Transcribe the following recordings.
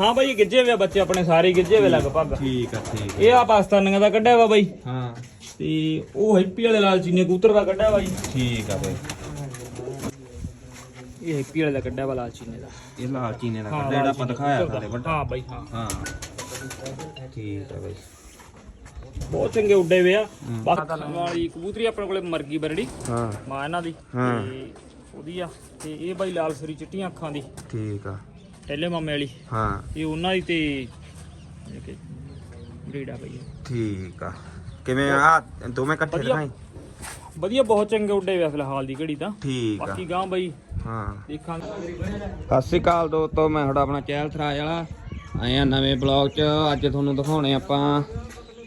ਹਾਂ ਬਾਈ ਇਹ ਗਿੱਜੇ ਆ ਬੱਚੇ ਆਪਣੇ ਸਾਰੇ ਗਿੱਜੇ ਵੇ ਲਗਭਗ। ਠੀਕ ਆ ਠੀਕ ਇਹ ਆ ਪਾਕਿਸਤਾਨੀਆਂ ਦਾ ਕੱਢਿਆ ਵਾ ਬਾਈ। ਹਾਂ। ਤੇ ਉਹ ਹੈਪੀ ਵਾਲੇ ਲਾਲ ਚੀਨੇ ਕਬੂਤਰ ਦਾ ਕੱਢਿਆ ਜੀ। ਠੀਕ ਆ ਬਈ। ਇਹ ਹੈਪੀ ਵਾਲੇ ਦਾ ਕੱਢਿਆ ਵਾ ਲਾਲ ਚੀਨੇ ਦਾ। ਇਹ ਲਾਲ ਚੀਨੇ ਦਾ ਹਾਂ, ਕੱਢਿਆ ਜਿਹੜਾ ਆਪਾਂ ਦਿਖਾਇਆ ਥੱਲੇ। ਵੱਡਾ। ਹਾਂ ਬਾਈ ਹਾਂ। ਹਾਂ। ਠੀਕ ਆ ਬਈ। ਬਹੁਤ ਚੰਗੇ ਉੱਡੇ ਵੇ ਆ। ਬਾਕੀ ਵਾਲੀ ਕਬੂਤਰੀ ਆਪਣੇ ਕੋਲੇ ਮਰਗੀ ਬਰੜੀ। ਹਾਂ। ਮਾਂ ਇਹਨਾਂ ਦੀ। ਤੇ ਉਹਦੀ ਆ। ਤੇ ਇਹ ਬਾਈ ਲਾਲ ਸਰੀ ਚਿੱਟੀਆਂ ਅੱਖਾਂ ਦੀ। ਠੀਕ ਆ। ਟੈਲੇ ਮਾਮੇ ਵਾਲੀ ਹਾਂ ਇਹ ਉਹਨਾਂ ਦੀ ਤੇ ਬਰੀਡ ਆ ਬਈ ਇਹ। ਠੀਕ ਆ ਕਿਵੇਂ ਆ ਦੋਵੇਂ ਇਕੱਠੇ ਵਧੀਆ। ਦਿਖਾਈ ਵਧੀਆ ਬਹੁਤ ਚੰਗੇ ਉੱਡੇ ਵੇ ਫਿਲਹਾਲ ਦੀ ਘੜੀ ਤਾਂ ਠੀਕ ਆ ਬਾਕੀ ਗਾਂ ਬਾਈ ਹਾਂ ਦੇਖਾਂਗੇ ਸਤਿ ਸ਼੍ਰੀ ਅਕਾਲ ਦੋਸਤੋ ਮੈਂ ਤੁਹਾਡਾ ਆਪਣਾ ਚਹਿਲ ਥਰਾਜ ਵਾਲਾ ਆਏ ਆ ਨਵੇਂ ਬਲੌਗ 'ਚ ਅੱਜ ਤੁਹਾਨੂੰ ਦਿਖਾਉਣੇ ਆਪਾਂ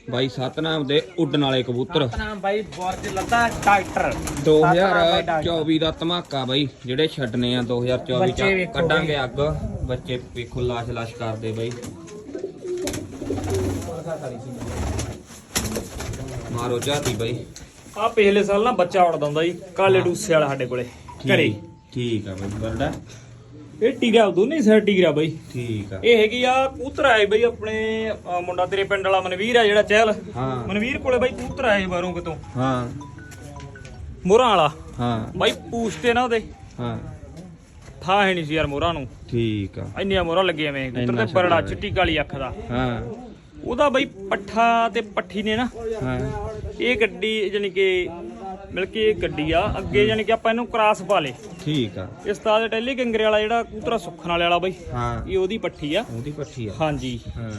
ਬਾਈ ਸਤਨਾਮ ਦੇ ਉੱਡਣ ਵਾਲੇ ਕਬੂਤਰ ਨਾਮ ਬਾਈ ਬੋਰਜ ਲੱਦਾ ਡਾਕਟਰ 2024 ਦਾ ਧਮਾਕਾ ਬਾਈ ਜਿਹੜੇ ਛੱਡਨੇ ਆ 2024 ਬੱਚੇ ਚ ਵੇਖੋ ਕੱਢਾਂਗੇ ਅੱਗ ਬੱਚੇ ਵੇਖੋ ਲਾਸ਼ ਲਾਸ਼ ਕਰਦੇ ਬਾਈ। ਮਾਰੋ ਜਾਤੀ ਬਾਈ। ਆ ਪਿਛਲੇ ਸਾਲ ਨਾ ਬੱਚਾ ਉੜਦਾ ਹੁੰਦਾ ਜੀ ਕਾਲੇ ਡੂਸੇ ਵਾਲਾ ਸਾਡੇ ਕੋਲੇ ਘਰੇ। ਠੀਕ ਆ ਬਾਈ ਬਰਡਾ। ਇਹ ਟੀਰਾ ਦੋਨੇ ਸਾਈਡ ਟੀਰਾ ਬਾਈ। ਠੀਕ ਆ। ਇਹ ਹੈਗੀ ਆ ਕਬੂਤਰ ਆਏ ਬਈ ਆਪਣੇ ਅ, ਮੁੰਡਾ ਤੇਰੇ ਪਿੰਡ ਵਾਲਾ ਮਨਵੀਰ ਆ ਜਿਹੜਾ ਚਹਿਲ। ਹਾਂ। ਮਨਵੀਰ ਕੋਲੇ ਬਾਈ ਕਬੂਤਰ ਆਏ ਬਾਹਰੋਂ ਕਿਤੋਂ। ਹਾਂ। ਮੋਹਰਾਂ ਵਾਲਾ। ਹਾਂ। ਬਾਈ ਪੂਛਤੇ ਨਾ ਉਹਦੇ। ਹਾਂ। ਥਾਂ ਹੈ ਨਹੀਂ ਸੀ ਯਾਰ ਮੋਹਰਾਂ ਨੂੰ। ਠੀਕ ਆ। ਇੰਨੀਆਂ ਮੋਹਰਾਂ ਲੱਗੀਆਂ ਵੇਂ ਕਬੂਤਰ ਇੰਨਾ ਤੇ ਬਰੜਾ ਚਿੱਟੀ ਕਾਲੀ ਅੱਖ ਦਾ। ਹਾਂ। ਉਹਦਾ ਬਾਈ ਪੱਠਾ ਤੇ ਪੱਠੀ ਨੇ ਨਾ। ਹਾਂ। ਇਹ ਗੱਡੀ ਜਾਨੀ ਕਿ ਮਿਲ ਕੇ ਇਹ ਗੱਡੀ ਆ ਅੱਗੇ ਜਾਨੀ ਕਿ ਆਪਾਂ ਇਹਨੂੰ ਕ੍ਰਾਸ ਪਾ ਲੇ ਠੀਕ ਆ। ਇਸ ਤਰ੍ਹਾਂ ਦੇ ਟੈਲੀ ਕੰਗਰੇ ਵਾਲਾ ਜਿਹੜਾ ਕਬੂਤਰਾ ਸੁੱਖਣ ਵਾਲੇ ਵਾਲਾ ਬਾਈ। ਹਾਂ। ਇਹ ਉਹਦੀ ਪੱਠੀ ਆ। ਉਹਦੀ ਪੱਠੀ ਆ। ਹਾਂਜੀ। ਹਾਂ।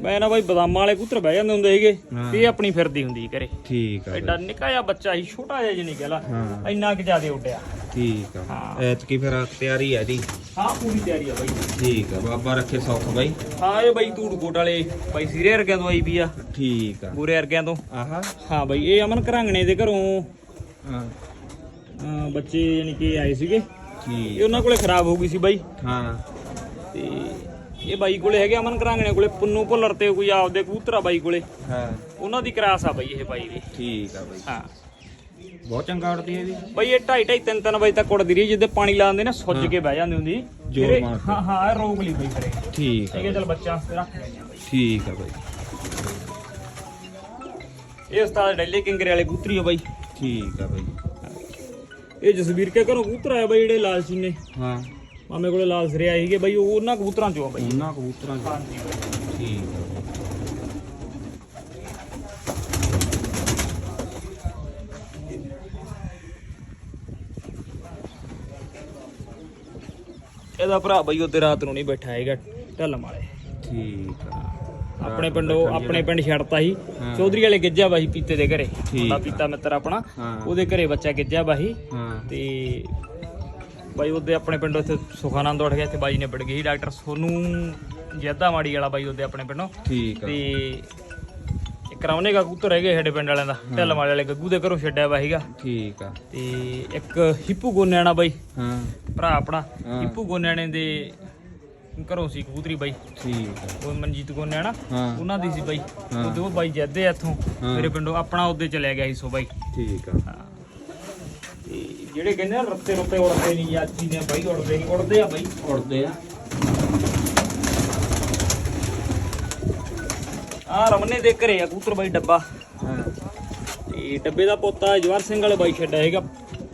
ਮੈਂ ਨਾ ਬਾਈ ਬਦਾਮਾਂ ਵਾਲੇ ਕਬੂਤਰ ਬਹਿ ਜਾਂਦੇ ਹੁੰਦੇ ਸੀਗੇ। ਤੇ ਇਹ ਆਪਣੀ ਫਿਰਦੀ ਹੁੰਦੀ ਸੀ ਘਰੇ। ਠੀਕ ਆ ਐਡਾ ਨਿੱਕਾ ਜਿਹਾ ਬੱਚਾ ਸੀ ਛੋਟਾ ਜਿਹਾ ਜਿਹਨੇ ਕਹਿ ਲਾ ਹਾਂ। ਇੰਨਾ ਕਿ ਜ਼ਿਆਦਾ ਉੱਡਿਆ। ਠੀਕ ਆ। ਹਾਂ। ਐਤਕੀ ਫਿਰ ਤਿਆਰੀ ਹੈ ਇਹਦੀ। ਹਾਂ ਪੂਰੀ ਤਿਆਰੀ ਆ ਬਾਈ। ਠੀਕ ਆ ਬਾਬਾ ਰੱਖੇ ਸੌਖ ਬਾਈ। ਹਾਂ ਇਹ ਬਾਈ ਧੂੜਕੋਟ ਵਾਲੇ ਬਾਈ ਸੀਰੇ ਵਰਗਿਆਂ ਤੋਂ ਆਈ ਵੀ ਆ। ਠੀਕ ਆ। ਗੋਰੇ ਵਰਗਿਆਂ ਤੋਂ। ਆਹਾ। ਹਾਂ ਬਾਈ ਇਹ ਅਮਨ ਘਰਾਂਗਣੇ ਦੇ ਘਰੋਂ ਹਾਂ। ਅਹ, ਬੱਚੇ ਯਾਨੀ ਕਿ ਆਏ ਸੀਗੇ। ਇਹ ਠੀਕ ਉਹਨਾਂ ਕੋਲੇ ਖਰਾਬ ਹੋ ਗਈ ਸੀ ਬਾਈ। ਹਾਂ। ਤੇ ਇਹ ਬਾਈ ਕੋਲੇ ਹੈਗੇ ਅਮਨ ਘਰਾਂਗਣੇ ਕੋਲੇ ਪੁੰਨੂ ਭੁੱਲਰ ਤੇ ਕੋਈ ਆਪਦੇ ਕਬੂਤਰ ਬਾਈ ਕੋਲੇ। ਹਾਂ। ਉਹਨਾਂ ਦੀ ਕਰਾਸ ਆ ਬਾਈ ਇਹ ਬਾਈ ਦੀ। ਠੀਕ ਆ ਬਾਈ। ਹਾਂ। ਬਹੁਤ ਚੰਗਾ ਉੜਦੀ ਹੈ ਵੀ ਬਈ ਇਹ 2:30 3 3 ਵਜੇ ਤੱਕ ਉੱਡਦੀ ਰਹੀ ਜਿੱਦੇ ਪਾਣੀ ਲਾਉਂਦੇ ਨਾ ਸੁੱਜ ਕੇ ਬਹਿ ਜਾਂਦੀ ਹੁੰਦੀ ਜ਼ੋਰ ਫਿਰ ਮਾਰ ਕੇ। ਹਾਂ ਹਾਂ ਇਹ ਰੋਕ ਲਈ ਬਈ ਕਰੇ ਠੀਕ ਹੈ ਚਲ ਬੱਚਾ ਤੇ ਰੱਖ ਲੈਂਦੇ ਬਈ। ਠੀਕ ਆ ਬਾਈ। ਇਹ ਉਸਤਾਦ ਡੈਲੀ ਕਿੰਗਰੇ ਵਾਲੇ ਕਬੂਤਰੀ ਆ ਬਾਈ। ਠੀਕ ਆ ਬਾਈ। ਇਹ ਜਸਵੀਰ ਕੇ ਘਰੋਂ ਕਬੂਤਰ ਆਏ ਬਾਈ ਜਿਹੜੇ ਲਾਲ ਸਿੰਘ ਨੇ। ਹਾਂ। ਮਾਮੇ ਕੋਲੇ ਲਾਲ ਸਰੇ ਆਏ ਸੀਗੇ ਬਾਈ ਉਹ ਉਹਨਾਂ ਕਬੂਤਰਾਂ ਚੋਂ ਆ ਬਾਈ। ਉਹਨਾਂ ਕਬੂਤਰਾਂ ਚ। ਠੀਕ ਆ। ਇਹਦਾ ਭਰਾ ਬਾਈ ਉਹਦੇ ਰਾਤ ਨੂੰ ਨਹੀਂ ਬੈਠਾ ਹੈਗਾ ਢਲਮ ਵਾਲੇ। ਠੀਕ ਆ। ਆਪਣੇ ਪਿੰਡੋਂ ਆਪਣੇ ਪਿੰਡ ਛੱਡਤਾ ਸੀ। ਹਾਂ। ਚੌਧਰੀ ਵਾਲੇ ਗਿੱਜਾ ਬਾਈ ਪੀਤੇ ਦੇ ਘਰੇ। ਠੀਕ ਆ। ਪੀਤਾ ਮਿੱਤਰ ਆਪਣਾ। ਹਾਂ। ਉਹਦੇ ਘਰੇ ਬੱਚਾ ਗਿੱਜਾ ਬਾਈ। ਹਾਂ। ਤੇ ਬਾਈ ਉਹਦੇ ਆਪਣੇ ਪਿੰਡੋਂ ਇੱਥੇ ਸੁਖਾਨੰਦ ਉੱਠ ਗਿਆ ਇੱਥੇ ਬਾਈ ਨੇ ਵੜ ਗਈ ਡਾਕਟਰ ਸੋਨੂ ਜੱਦਾ ਮਾੜੀ ਵਾਲਾ ਬਾਈ ਉਹਦੇ ਆਪਣੇ ਪਿੰਡੋਂ। ਠੀਕ ਆ। ਤੇ ਇੱਕ ਰਮਨੇ ਦਾ ਕਬੂਤਰ ਹੈਗੇ ਸਾਡੇ ਪਿੰਡ ਵਾਲਿਆਂ ਦਾ ਢੱਲ ਵਾਲੇ ਵਾਲੇ ਗੱਗੂ ਦੇ ਘਰੋਂ ਛੱਡਿਆ ਵਾ ਸੀਗਾ। ਠੀਕ ਆ। ਤੇ ਇੱਕ ਹਿੱਪੂ ਗੋਨਿਆਣਾ ਬਾਈ ਹਾਂ। ਭਰਾ ਆਪਣਾ। ਹਿੱਪੂ ਗੋਨਿਆਣੇ ਦੇ ਘਰੋਂ ਸੀ ਕਬੂਤਰੀ ਬਾਈ। ਠੀਕ ਆ। ਉਹ ਮਨਜੀਤ ਗੋਨਿਆਣਾ ਉਹਨਾਂ ਦੀ ਸੀ ਬਾਈ। ਉਹਦੇ ਉਹ ਬਾਈ ਜੱਦੇ ਇੱਥੋਂ। ਮੇਰੇ ਪਿੰਡੋਂ ਆਪਣਾ ਉਹਦੇ ਚਲਿਆ ਗਿਆ ਸੀ ਸੋ ਬਾਈ। ਠੀਕ ਆ। ਹਾਂ। ਤੇ ਜਿਹੜੇ ਕਹਿੰਦੇ ਆ ਰੱਤੇ ਰੁੱਤੇ ਉੜਦੇ ਨਹੀਂ ਯਾਰ ਚੀਨੇ ਬਾਈ ਉੜਦੇ ਨਹੀਂ ਉੜਦੇ ਆ ਬਾਈ। ਉੜਦੇ ਆ। ਆ ਰਮਨੇ ਦੇ ਘਰੇ ਆ ਕਬੂਤਰ ਬਾਈ ਡੱਬਾ। ਹਾਂ। ਤੇ ਡੱਬੇ ਦਾ ਪੋਤਾ ਜਵਾਰ ਸਿੰਘ ਵਾਲੇ ਬਾਈ ਛੱਡਿਆ ਹੈਗਾ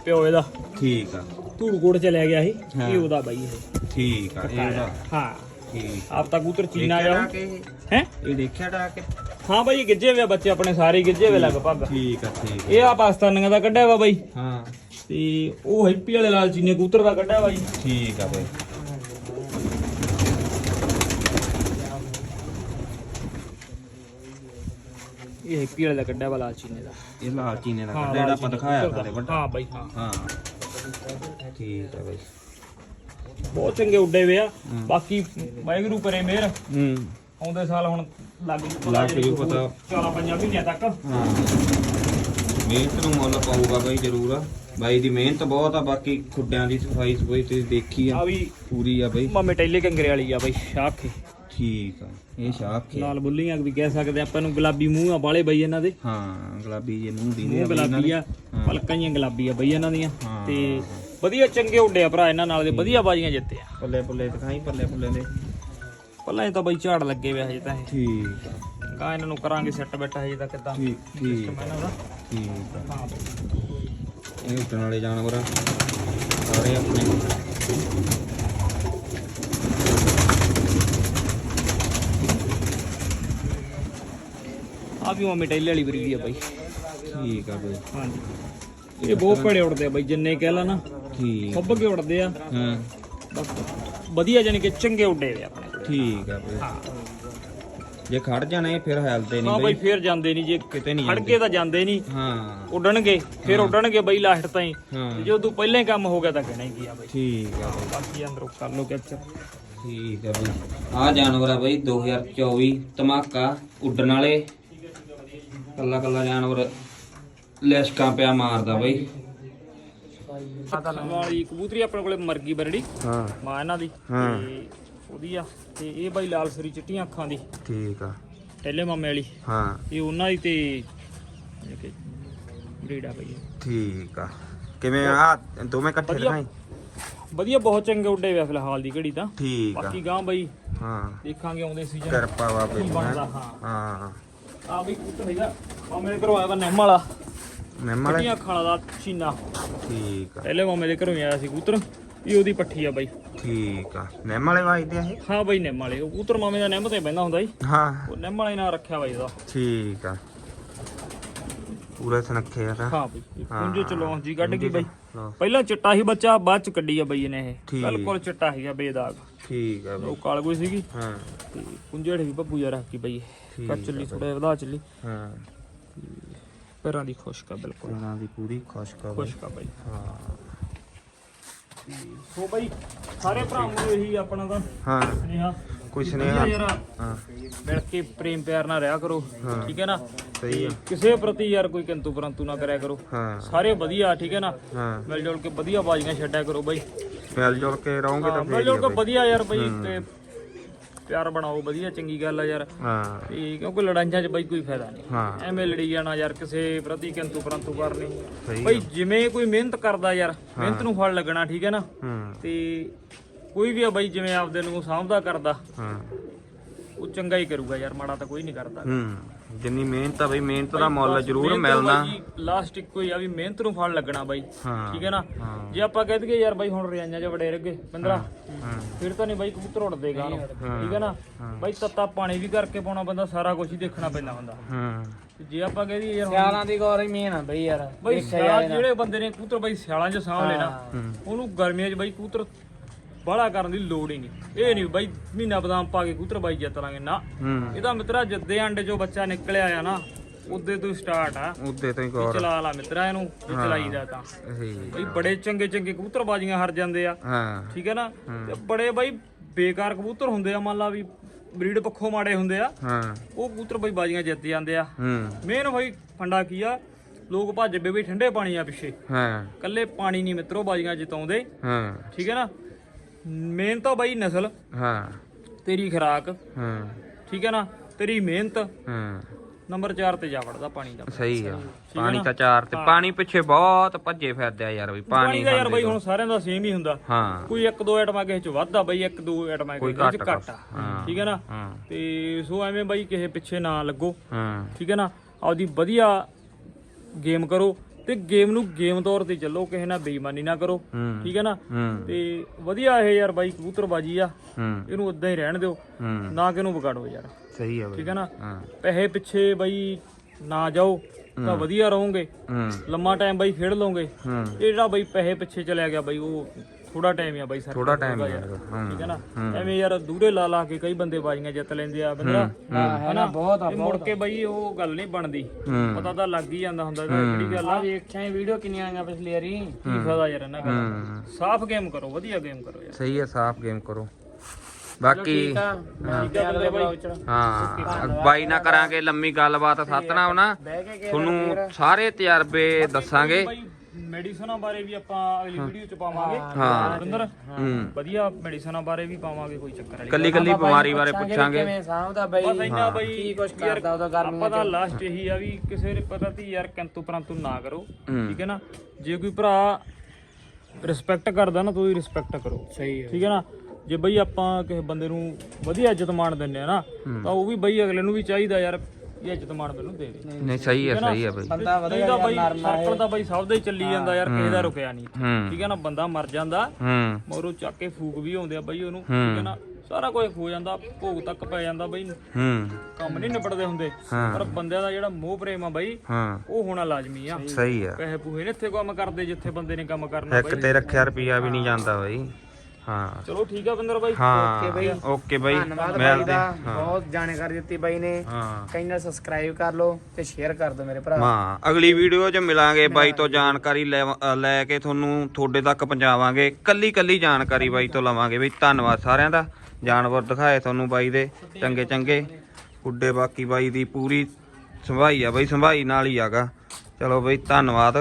ਪਿਓ ਇਹਦਾ। ਠੀਕ ਆ। ਧੂੜਕੋਟ ਚਲਿਆ ਗਿਆ ਸੀ। ਇਹ ਉਹਦਾ ਬਾਈ ਇਹ। ਠੀਕ ਆ ਇਹਦਾ ਹਾਂ। ਠੀਕ। ਆਪ ਤਾਂ ਕਬੂਤਰ ਚੀਨਾ ਜਾ ਇਹ? ਹੈ? ਇਹ ਦੇਖਿਆ ਡਾ ਕੇ? ਹਾਂ ਬਾਈ ਗਿੱਜੇ ਵੇ ਆ ਬੱਚੇ ਆਪਣੇ ਸਾਰੇ ਗਿੱਜੇ ਵੇ ਲਗਭਗ। ਠੀਕ ਆ ਠੀਕ ਇਹ ਆ ਪਾਕਿਸਤਾਨੀਆਂ ਦਾ ਕੱਢਿਆ ਵਾ ਬਾਈ। ਹਾਂ। ਤੇ ਉਹ ਹੈਪੀ ਵਾਲੇ ਲਾਲ ਚੀਨੇ ਕਬੂਤਰ ਦਾ ਕੱਢਿਆ ਬਾਈ ਠੀਕ ਆ ਬਾਈ। ਇਹ ਹੈਪੀ ਵਾਲੇ ਦਾ ਕੱਢਿਆ ਵਾ ਲਾਲ ਚੀਨੇ ਦਾ। ਇਹ ਲਾਲ ਚੀਨੇ ਦਾ ਕੱਢਿਆ ਜਿਹੜਾ ਆਪਾਂ ਦਿਖਾਇਆ ਥੱਲੇ। ਵੱਡਾ। ਹਾਂ ਬਾਈ ਹਾਂ। ਹਾਂ। ਠੀਕ ਆ ਬਾਈ। ਬਹੁਤ ਚੰਗੇ ਉੱਡੇ ਵੇ ਆ। ਬਾਕੀ ਵਾਹਿਗੁਰੂ ਕਰੇ ਮਿਹਰ। ਹੂੰ। ਆਉਂਦੇ ਸਾਲ ਹੁਣ ਲੱਗ ਲੱਗ ਜੂ ਪਤਾ। 4 5 ਮਹੀਨਿਆਂ ਤੱਕ। ਹਾਂ। ਮਿਹਨਤ ਨੂੰ ਮੁੱਲ ਪਾਊਗਾ ਬਾਈ ਜ਼ਰੂਰ। ਆ ਬਾਈ ਦੀ ਮਿਹਨਤ ਬਹੁਤ ਆ ਬਾਕੀ ਖੁੱਡਿਆਂ ਦੀ ਸਫ਼ਾਈ ਸਫ਼ਾਈ ਤੁਸੀਂ ਦੇਖੀ ਆ। ਆ ਵੀ ਪੂਰੀ ਆ ਬਾਈ। ਮਾਮੇ ਟੈਲੇ ਕੰਗਰੇ ਵਾਲੀ ਆ ਬਾਈ ਸ਼ਾਖੇ ਠੀਕ ਆ ਇਹ ਸ਼ਾਖ ਹੈ ਲਾਲ ਬੁੱਲੀਆਂ ਵੀ ਕਹਿ ਸਕਦੇ ਆਪਾਂ ਨੂੰ ਗੁਲਾਬੀ ਮੂੰਹ ਆ ਬਾਲੇ ਬਈ ਇਹਨਾਂ ਦੇ। ਹਾਂ ਗੁਲਾਬੀ ਜੇ ਮੂੰਹ ਦੀ ਮੂੰਹ ਗੁਲਾਬੀ ਆ ਹਾਂ। ਪਲਕਾਂ ਜੀਆਂ ਗੁਲਾਬੀ ਆ ਬਈ ਇਹਨਾਂ ਦੀਆਂ। ਹਾਂ। ਤੇ ਵਧੀਆ ਚੰਗੇ ਉੱਡੇ ਆ ਭਰਾ ਇਹਨਾਂ ਨਾਲ ਦੇ ਵਧੀਆ ਬਾਜੀਆਂ ਜਿੱਤੇ ਆ ਪੱਲੇ ਪੁੱਲੇ ਦਿਖਾਈ ਪੱਲੇ ਪੁੱਲੇ ਦੇ। ਪਹਿਲਾਂ ਇਹ ਤਾਂ ਬਾਈ ਝਾੜ ਲੱਗੇ ਹੋਇਆ ਹਜੇ ਤਾਂ ਇਹ। ਠੀਕ। ਆ ਗਾ ਇਹਨਾਂ ਨੂੰ ਕਰਾਂਗੇ ਸੈੱਟ ਬੈਠ ਹਜੇ ਤਾਂ ਕਿਦਾਂ ਠੀਕ ਠੀਕ। ਆ। ਇਹ ਉੱਡਣ ਵਾਲੇ ਜਾਨਵਰ ਆ। ਸਾਰੇ ਆਪਣੇ। ਆ ਵੀ ਉਹ ਮਿਟਾਈਲੇ ਵਾਲੀ ਬਰੀਡ ਆ ਬਾਈ। ਠੀਕ ਆ ਬਈ। ਹਾਂਜੀ। ਇਹ ਬਹੁਤ ਭੜੇ ਉੜਦੇ ਆ ਬਾਈ ਜਿੰਨੇ ਕਹਿ ਲਾ ਨਾ। ਠੀਕ। ਖੁੱਬ ਕੇ ਉੜਦੇ ਆ। ਹਾਂ। ਬਸ ਵਧੀਆ ਜਾਨੀ ਕਿ ਚੰਗੇ ਉੱਡੇ ਵੇ ਆਪਣੇ। ਠੀਕ ਆ ਬਈ। ਹਾਂ। ਜੇ ਖੜ ਜਾਣੇ ਫਿਰ ਹੈਲਦੇ ਹਾਂ ਨਹੀਂ ਬਾਈ ਬਈ। ਫੇਰ ਜਾਂਦੇ ਨਹੀਂ ਜੇ ਕਿਤੇ ਨਹੀਂ ਖੜ ਕੇ ਤਾਂ ਜਾਂਦੇ ਨਹੀਂ। ਹਾਂ। ਉੱਡਣਗੇ ਫਿਰ ਉੱਡਣਗੇ ਬਾਈ ਲਾਸਟ ਤਾਈਂ। ਹਾਂ। ਜਦੋਂ ਤੂੰ ਪਹਿਲਾਂ ਹੀ ਕੰਮ ਹੋ ਗਿਆ ਤਾਂ ਕਹਿਣਾ ਹੀ ਕੀ ਆ ਬਾਈ। ਠੀਕ ਆ ਬਈ। ਬਾਕੀ ਅੰਦਰੋਂ ਕਰ ਲੋ ਕੈਪਚਰ ਠੀਕ ਆ ਬਈ। ਆ ਜਾਨਵਰ ਆ ਬਈ 2024 ਧਮਾਕਾ ਉੱਡਣ ਵਾਲੇ। ਕੱਲਾ ਕੱਲਾ ਜਾਨਵਰ ਲੈਸ਼ਕਾਂ ਪਿਆ ਮਾਰਦਾ ਬਈ। ਵਾਲੀ ਕਬੂਤਰੀ ਆਪਣੇ ਕੋਲੇ ਮਰ ਗਈ ਬਰੜੀ। ਹਾਂ। ਮਾਂ ਇਹਨਾਂ ਦੀ। ਹਾਂ। ਤੇ ਉਹਦੀ ਆ ਤੇ ਇਹ ਬਾਈ ਲਾਲ ਸਰੀ ਚਿੱਟੀਆਂ ਅੱਖਾਂ ਦੀ। ਠੀਕ ਆ। ਟੈਲੇ ਮਾਮੇ ਵਾਲੀ। ਹਾਂ। ਇਹ ਉਹਨਾਂ ਦੀ ਤੇ ਬਰੀਡ ਆ ਬਈ ਠੀਕ ਆ। ਕਿਵੇਂ ਆ? ਦੋਵੇਂ ਇਕੱਠੇ। ਦਿਖਾਈ। ਵਧੀਆ ਬਹੁਤ ਚੰਗੇ ਉੱਡੇ ਵੇ ਫਿਲਹਾਲ ਦੀ ਘੜੀ ਤਾਂ। ਠੀਕ ਆ। ਬਾਕੀ ਗਾਂ ਬਾਈ ਹਾਂ। ਦੇਖਾਂਗੇ ਆਉਂਦੇ ਸੀਜ਼ਨ ਕਿਰਪਾ ਬਾਬੇ ਦੀ ਹੈਂ। ਆ ਬਈ ਕਬੂਤਰ ਹੈਗਾ ਮਾਮੇ ਦੇ ਘਰੋਂ ਆਇਆ ਵਾ ਨਿੰਮ ਵਾਲਾ। ਨਿੰਮ ਵਾਲੇ? ਅੱਖਾਂ ਵਾਲਾ ਦਾ ਚੀਨਾ। ਠੀਕ ਆ। ਪਹਿਲੇ ਮਾਮੇ ਦੇ ਘਰੋਂ ਆਇਆ ਸੀ ਕਬੂਤਰ। ਇਹ ਉਹਦੀ ਪੱਠੀ ਆ ਬਾਈ। ਠੀਕ ਆ। ਨਿੰਮ ਵਾਲੇ ਵਾਜਦੇ ਆ ਇਹ? ਹਾਂ ਬਾਈ ਨਿੰਮ ਵਾਲੇ। ਉਹ ਕਬੂਤਰ ਮਾਮੇ ਦਾ ਨਿੰਮ ਤੇ ਬੈੰਦਾ ਹੁੰਦਾ ਜੀ। ਹਾਂ। ਉਹ ਨਿੰਮ ਵਾਲੇ ਨਾਲ ਰੱਖਿਆ ਬਾਈ ਉਹਦਾ ਠੀਕ ਆ। ਪੂਰੇ ਸੁਨੱਖੇ ਆ ਤਾਂ। ਹਾਂ ਬਾਈ ਹਾਂ। ਪੁੰਜੇ ਚ ਲੌਂਚ ਜੀ ਕੱਢ ਗਈ ਬਾਈ। ਪਹਿਲਾਂ ਚਿੱਟਾ ਸੀ ਬੱਚਾ ਬਾਅਦ ਚ ਕੱਢੀ ਆ ਬਾਈ ਇਹਨੇ ਇਹ। ਬਿਲਕੁਲ ਚਿੱਟਾ ਸੀਗਾ ਬੇਦਾਗ। ਠੀਕ ਆ ਬਈ। ਉਹ ਕਾਲ ਕੋਈ ਸੀਗੀ। ਹਾਂ। ਪੁੰਜੇੜ ਵੀ ਬੱਬੂ ਯਾਰ ਰੱਖੀ ਬਾਈ ਕਰ ਚੱਲੀ ਥੋੜਾ ਵਧਾ ਚੱਲੀ। ਹਾਂ। ਪੈਰਾਂ ਦੀ ਖੁਸ਼ਕਾ ਬਿਲਕੁਲ। ਉਹਨਾਂ ਦੀ ਪੂਰੀ ਖੁਸ਼ਕਾ ਖੁਸ਼ਕਾ ਬਾਈ। ਹਾਂ। ਸੋ ਬਾਈ ਸਾਰੇ ਭਰਾਵਾਂ ਨੂੰ ਇਹੀ ਆਪਣਾ ਤਾਂ ਹਾਂ। ਸੁਨੇਹਾ। ਕੋਈ ਵਧੀਆ ਸੁਨੇਹਾ ਯਾਰ। ਹਾਂ। ਮਿਲ ਕੇ ਪ੍ਰੇਮ ਪਿਆਰ ਨਾਲ ਰਿਹਾ ਕਰੋ ਹਾਂ। ਠੀਕ ਹੈ ਨਾ? ਸਹੀ ਆ। ਕਿਸੇ ਪ੍ਰਤੀ ਯਾਰ ਕੋਈ ਕਿੰਤੂ ਪਰੰਤੂ ਨਾ ਕਰਿਆ ਕਰੋ। ਹਾਂ। ਸਾਰੇ ਵਧੀਆ ਠੀਕ ਹੈ ਨਾ? ਮਿਲ ਜੁਲ ਕੇ ਵਧੀਆ ਬਾਜ਼ੀਆਂ ਛੱਡਿਆ ਕਰੋ ਬਾਈ। ਮਿਲ ਜੁਲ ਕੇ ਰਹੋਗੇ ਤਾਂ ਹਾਂ, ਫੇਰ ਮਿਲ ਜੁਲ ਕੇ। ਵਧੀਆ ਯਾਰ ਬਾਈ ਤੇ ਪਿਆਰ ਬਣਾਓ ਵਧੀਆ ਚੰਗੀ ਗੱਲ ਆ ਯਾਰ। ਹਾਂ। ਤੇ ਕਿਉਂਕਿ ਲੜਾਈਆਂ 'ਚ ਬਾਈ ਕੋਈ ਫਾਇਦਾ ਨਹੀਂ। ਹਾਂ। ਐਵੇਂ ਲੜੀ ਜਾਣਾ ਯਾਰ ਕਿਸੇ ਪ੍ਰਤੀ ਕਿੰਤੂ ਪਰੰਤੂ ਕਰਨੀ। ਬਾਈ ਜਿਵੇਂ ਕੋਈ ਮਿਹਨਤ ਕਰਦਾ ਯਾਰ ਮਿਹਨਤ ਨੂੰ ਫਲ ਲੱਗਣਾ ਠੀਕ ਹੈ ਨਾ? ਹੂੰ। ਤੇ ਕੋਈ ਵੀ ਆ ਬਾਈ ਜਿਵੇਂ ਆਪਦੇ ਨੂੰ ਸਾਂਭਦਾ ਕਰਦਾ। ਹਾਂ। ਉਹ ਚੰਗਾ ਹੀ ਕਰੂਗਾ ਯਾਰ ਮਾੜਾ ਤਾਂ ਕੋਈ ਨਹੀਂ ਕਰਦਾ। ਹੂੰ ਜਿੰਨੀ ਮਿਹਨਤ ਆ ਬਈ ਮਿਹਨਤ ਦਾ ਮੁੱਲ ਜ਼ਰੂਰ ਮਿਲਣਾ। ਲਾਸਟ ਇੱਕੋ ਹੀ ਆ ਵੀ ਮਿਹਨਤ ਨੂੰ ਫਲ ਲੱਗਣਾ ਬਾਈ। ਠੀਕ ਹੈ ਨਾ? ਜੇ ਆਪਾਂ ਕਹਿ ਦਈਏ ਯਾਰ ਬਾਈ ਹੁਣ ਰਿਆਈਆਂ 'ਚ ਵੜੇ ਰਹਿਗੇ ਪਿੰਦਰਾ। ਹਾਂ ਫਿਰ ਤਾਂ ਨਹੀਂ ਬਾਈ ਕਬੂਤਰ ਉੜਦੇ ਗਾ ਨੂੰ ਹਾਂ। ਠੀਕ ਹੈ ਨਾ। ਬਾਈ ਤੱਤਾ ਪਾਣੀ ਵੀ ਕਰਕੇ ਪਾਉਣਾ ਬੰਦਾ ਸਾਰਾ ਕੁਝ ਹੀ ਦੇਖਣਾ ਪੈਂਦਾ ਹੁੰਦਾ ਜੇ ਆਪਾਂ ਕਹਿ ਦਈਏ ਯਾਰ ਸਿਆਲਾਂ ਦੀ ਗੌਰ ਹੀ ਮੇਨ ਆ ਬਈ ਯਾਰ। ਬਾਈ ਸਿਆਲ ਜਿਹੜੇ ਬੰਦੇ ਨੇ ਕਬੂਤਰ ਬਾਈ ਸਿਆਲਾਂ 'ਚ ਸਾਂਭ ਲੈਣਾ ਉਹਨੂੰ ਗਰਮੀਆਂ 'ਚ ਬਾਈ ਕਬੂਤਰ ਬਾਹਲਾ ਕਰਨ ਦੀ ਲੋੜ ਹੀ ਨਹੀਂ। ਇਹ ਨਹੀਂ ਬਾਈ ਮਹੀਨਾ ਬਦਾਮ ਪਾ ਕੇ ਕਬੂਤਰ ਬਾਈ ਜਿੱਤ ਲਾਂਗੇ। ਨਾ ਹੂੰ। ਇਹਦਾ ਮਿੱਤਰਾ ਜਿੱਦੇ ਅੰਡੇ 'ਚੋਂ ਬੱਚਾ ਨਿਕਲਿਆ ਆ ਨਾ ਉਦੇ ਤੋਂ ਸਟਾਰਟ ਆ। ਉੱਤੇ ਤੋਂ ਹੀ ਗੌਰ ਚਲਾ ਲਾ ਮਿੱਤਰਾ ਇਹਨੂੰ ਜੇ ਚਲਾਈਦਾ ਤਾਂ। ਬਈ ਬੜੇ ਚੰਗੇ ਚੰਗੇ ਕਬੂਤਰ ਬਾਜ਼ੀਆਂ ਹਰ ਜਾਂਦੇ ਆ। ਹਾਂ। ਠੀਕ ਹੈ ਨਾ? ਤੇ ਬੜੇ ਬਾਈ ਬੇਕਾਰ ਕਬੂਤਰ ਹੁੰਦੇ ਆ ਮੰਨ ਲਾ ਵੀ ਬਰੀਡ ਪੱਖੋਂ ਮਾੜੇ ਹੁੰਦੇ ਆ। ਹਾਂ। ਉਹ ਕਬੂਤਰ ਬਾਈ ਬਾਜ਼ੀਆਂ ਜਿੱਤ ਜਾਂਦੇ ਆ। ਹੂੰ। ਮੇਨ ਬਾਈ ਫੰਡਾ ਕੀ ਆ? ਲੋਕ ਭੱਜਦੇ ਵੀ ਠੰਡੇ ਪਾਣੀ ਆ ਪਿੱਛੇ। ਹਾਂ। ਕੱਲੇ ਪਾਣੀ ਨਹੀਂ ਮਿੱਤਰੋ ਬਾਜ਼ੀਆਂ ਜਿਤਾਉਂਦੇ। ਹਾਂ। ਠੀਕ ਹੈ ਨਾ? ਮੇਨ ਤਾਂ ਬਾਈ ਨਸਲ। ਹਾਂ। ਤੇਰੀ ਖੁਰਾਕ। ਹਾਂ। ਠੀਕ ਹੈ ਨਾ? ਤੇਰੀ ਮਿਹਨਤ। ਹਾਂ। ਨੰਬਰ 4 ਤੇ ਜਾ ਵੜਦਾ ਪਾਣੀ ਦਾ। ਸਹੀ ਆ। ਪਾਣੀ ਤਾਂ ਚਾਰ ਤੇ। ਪਾਣੀ ਪਿੱਛੇ ਬਹੁਤ ਭੱਜੇ ਫਿਰਦੇ ਆ ਯਾਰ ਬਈ। ਪਾਣੀ ਦਾ ਯਾਰ ਬਾਈ ਹੁਣ ਸਾਰਿਆਂ ਦਾ ਸੇਮ ਹੀ ਹੁੰਦਾ। ਹਾਂ। ਕੋਈ ਇੱਕ ਦੋ ਆਈਟਮਾਂ ਕਿਸੇ ਚ ਵੱਧਦਾ ਬਾਈ ਇੱਕ ਦੋ ਆਈਟਮਾਂ ਕਿਸੇ ਚ ਘੱਟ ਆ। ਠੀਕ ਹੈ ਨਾ? ਤੇ ਸੋ ਐਵੇਂ ਬਾਈ ਕਿਸੇ ਪਿੱਛੇ ਨਾ ਲੱਗੋ। ਹਾਂ। ਠੀਕ ਹੈ ਨਾ? ਆਪਦੀ ਵਧੀਆ ਗੇਮ ਕਰੋ। ਤੇ ਗੇਮ ਨੂੰ ਗੇਮ ਤੌਰ ਤੇ ਚੱਲੋ ਕਿਸੇ ਨਾਲ ਬੇਈਮਾਨੀ ਨਾ ਕਰੋ। ਹੂੰ ਠੀਕ ਹੈ ਨਾ? ਹੂੰ। ਤੇ ਵਧੀਆ ਇਹ ਯਾਰ ਬਾਈ ਕਬੂਤਰਬਾਜੀ ਆ। ਹੂੰ। ਇਹਨੂੰ ਉਦਾਂ ਹੀ ਰਹਿਣ ਦਿਓ। ਹੂੰ। ਨਾ ਕਿ ਇਹਨੂੰ ਵਿਗਾੜੋ ਯਾਰ। ਸਹੀ ਆ ਬਈ। ਠੀਕ ਹੈ ਨਾ? ਹਾਂ। ਪੈਸੇ ਪਿੱਛੇ ਬਾਈ ਨਾ ਜਾਓ ਤਾਂ ਵਧੀਆ ਰਹੋਗੇ। ਹੂੰ। ਲੰਮਾ ਟਾਈਮ ਬਾਈ ਖੇਡ ਲਓਗੇ। ਹੂੰ। ਇਹ ਜਿਹੜਾ ਬਾਈ ਪੈਸੇ ਪਿੱਛੇ ਚਲਿਆ ਗਿਆ ਬਾਈ ਉਹ ਥੋੜਾ ਟਾਈਮ ਆ ਬਾਈ ਸਰ ਥੋੜਾ ਟਾਈਮ ਯਾਰ। ਹਾਂ ਠੀਕ ਹੈ ਨਾ? ਐਵੇਂ ਯਾਰ ਦੂਰੇ ਲਾ ਲਾ ਕੇ ਕਈ ਬੰਦੇ ਬਾਜੀਆਂ ਜਿੱਤ ਲੈਂਦੇ ਆ ਬੰਦਾ। ਹੈ ਨਾ ਬਹੁਤ ਆ ਮੁੜ ਕੇ ਬਾਈ ਉਹ ਗੱਲ ਨਹੀਂ ਬਣਦੀ। ਹੂੰ। ਪਤਾ ਤਾਂ ਲੱਗ ਹੀ ਜਾਂਦਾ ਹੁੰਦਾ ਕਿਹੜੀ ਗੱਲ ਆ। ਆ ਵੇਖਿਆ ਹੀ ਵੀਡੀਓ ਕਿੰਨੀਆਂ ਆਈਆਂ ਪਿਛਲੀ ਵਾਰੀ? ਕੀ ਫਾਇਦਾ ਯਾਰ ਇਹਨਾਂ ਗੱਲ ਹੂੰ। ਸਾਫ਼ ਗੇਮ ਕਰੋ ਵਧੀਆ ਗੇਮ ਕਰੋ ਯਾਰ। ਸਹੀ ਆ ਸਾਫ਼ ਗੇਮ ਕਰੋ। ਬਾਕੀ ਠੀਕ ਆ। ਹਾਂ। ਬਾਈ। ਨਾ ਕਰਾਂਗੇ ਲੰਮੀ ਗੱਲਬਾਤ ਸਤਨਾਮ ਨਾ ਤੁਹਾਨੂੰ ਸਾਰੇ ਤਜਰਬੇ ਦੱਸਾਂਗੇ। ਬਾਈ ਮੈਡੀਸਨਾਂ ਬਾਰੇ ਵੀ ਆਪਾਂ ਅਗਲੀ ਵੀਡੀਓ ਚ ਪਾਵਾਂਗੇ। ਹਾਂ। ਅੰਦਰ ਹੂੰ। ਵਧੀਆ ਮੈਡੀਸਨਾਂ ਬਾਰੇ ਵੀ ਪਾਵਾਂਗੇ ਕੋਈ ਚੱਕਰ ਵਾਲੀ ਕੱਲੀ ਕੱਲੀ ਬਿਮਾਰੀ ਬਾਰੇ ਪੁੱਛਾਂਗੇ। ਕਿਵੇਂ ਸਾਂਭਦਾ ਬਈ ਬਸ ਇੰਨਾ ਬਾਈ ਕੀ ਕੁਛ ਯਾਰ ਕਰਦਾ ਉਹਦਾ ਗਰਮੀਆਂ ਆਪਾਂ ਦਾ ਲਾਸਟ ਇਹੀ ਆ ਵੀ ਕਿਸੇ ਦੇ ਪਤਾ ਤੀ ਯਾਰ ਕਿੰਤੂ ਪਰੰਤੂ ਨਾ ਕਰੋ। ਹੂੰ। ਠੀਕ ਹੈ ਨਾ? ਜੇ ਕੋਈ ਭਰਾ ਰਿਸਪੈਕਟ ਕਰਦਾ ਨਾ ਤੁਸੀਂ ਰਿਸਪੈਕਟ ਕਰੋ। ਸਹੀ ਹੈ। ਠੀਕ ਹੈ ਨਾ? ਜੇ ਬਈ ਆਪਾਂ ਕਿਸੇ ਬੰਦੇ ਨੂੰ ਵਧੀਆ ਇੱਜ਼ਤ ਮਾਣ ਦਿੰਨੇ ਆ ਨਾ ਤਾਂ ਉਹ ਵੀ ਬਈ ਅਗਲੇ ਨੂੰ ਵੀ ਚਾਹੀਦਾ ਯਾਰ ਇਹ ਇੱਜ਼ਤ ਮਾਣ ਮੈਨੂੰ ਦੇ ਦੇ। ਨਹੀਂ ਸਹੀ ਹੈ ਸਹੀ ਹੈ ਬਈ। ਬੰਦਾ ਨਹੀਂ ਤਾਂ ਬਈ ਸਰਕਲ ਤਾਂ ਬਈ ਸਭ ਦਾ ਹੀ ਚੱਲੀ ਜਾਂਦਾ ਯਾਰ ਕਿਸੇ ਦਾ ਰੁਕਿਆ ਨਹੀਂ। ਹੂੰ। ਠੀਕ ਹੈ ਨਾ? ਬੰਦਾ ਮਰ ਜਾਂਦਾ ਹੂੰ। ਮੋਰੋਂ ਚੱਕ ਕੇ ਫੂਕ ਵੀ ਆਉਂਦੇ ਆ ਬਈ ਉਹਨੂੰ। ਠੀਕ ਹੈ ਨਾ? ਸਾਰਾ ਕੁਝ ਹੋ ਜਾਂਦਾ ਭੋਗ ਤੱਕ ਪੈ ਜਾਂਦਾ ਬਈ। ਹੂੰ। ਕੰਮ ਨਹੀਂ ਨਿਬੜਦੇ ਹੁੰਦੇ। ਪਰ ਬੰਦਿਆਂ ਦਾ ਜਿਹੜਾ ਮੋਹ ਪ੍ਰੇਮ ਆ ਬਈ ਹਾਂ। ਉਹ ਹੋਣਾ ਲਾਜ਼ਮੀ ਆ। ਸਹੀ ਆ। ਪੈਸੇ ਪੂਹੇ ਨੇ ਇੱਥੇ ਕੰਮ ਕਰਦੇ ਜਿੱਥੇ ਬੰਦੇ ਨੇ ਕੰਮ ਕਰਨਾ ਇੱਕ ਤੇ ਰੱਖਿਆ ਰੁਪਿਆ ਵੀ ਨਹੀਂ ਜਾਂਦਾ ਬਈ। ਹਾਂ। ਚਲੋ ਠੀਕ ਆ ਬੰਦਰ ਬਾਈ। ਹਾਂ ਓਕੇ ਬਈ। ਧੰਨਵਾਦ ਬਾਈ। ਮਿਲਦੇ। ਦਾ। ਬਹੁਤ ਜਾਣਕਾਰੀ ਦਿੱਤੀ ਬਾਈ ਨੇ। ਹਾਂ। ਚੈਨਲ ਸਬਸਕ੍ਰਾਈਬ ਕਰ ਲਓ ਤੇ ਸ਼ੇਅਰ ਕਰ ਦਿਓ ਮੇਰੇ ਭਰਾ। ਹਾਂ ਅਗਲੀ ਵੀਡੀਓ 'ਚ ਮਿਲਾਂਗੇ ਬਾਈ ਤੋਂ ਜਾਣਕਾਰੀ ਅ, ਲੈ ਕੇ ਤੁਹਾਨੂੰ ਤੁਹਾਡੇ ਤੱਕ ਪਹੁੰਚਾਵਾਂਗੇ। ਕੱਲੀ ਕੱਲੀ ਜਾਣਕਾਰੀ ਬਾਈ ਤੋਂ ਲਵਾਂਗੇ ਬਈ। ਧੰਨਵਾਦ ਸਾਰਿਆਂ ਦਾ। ਜਾਨਵਰ ਦਿਖਾਏ ਤੁਹਾਨੂੰ ਬਾਈ ਦੇ। ਚੰਗੇ ਚੰਗੇ ਗੁੱਡੇ ਬਾਕੀ ਬਾਈ ਦੀ ਪੂਰੀ ਸੰਭਾਈ ਆ ਬਾਈ। ਸੰਭਾਈ ਨਾਲ ਹੀ ਆਗਾ। ਚਲੋ ਬਈ ਧੰਨਵਾਦ।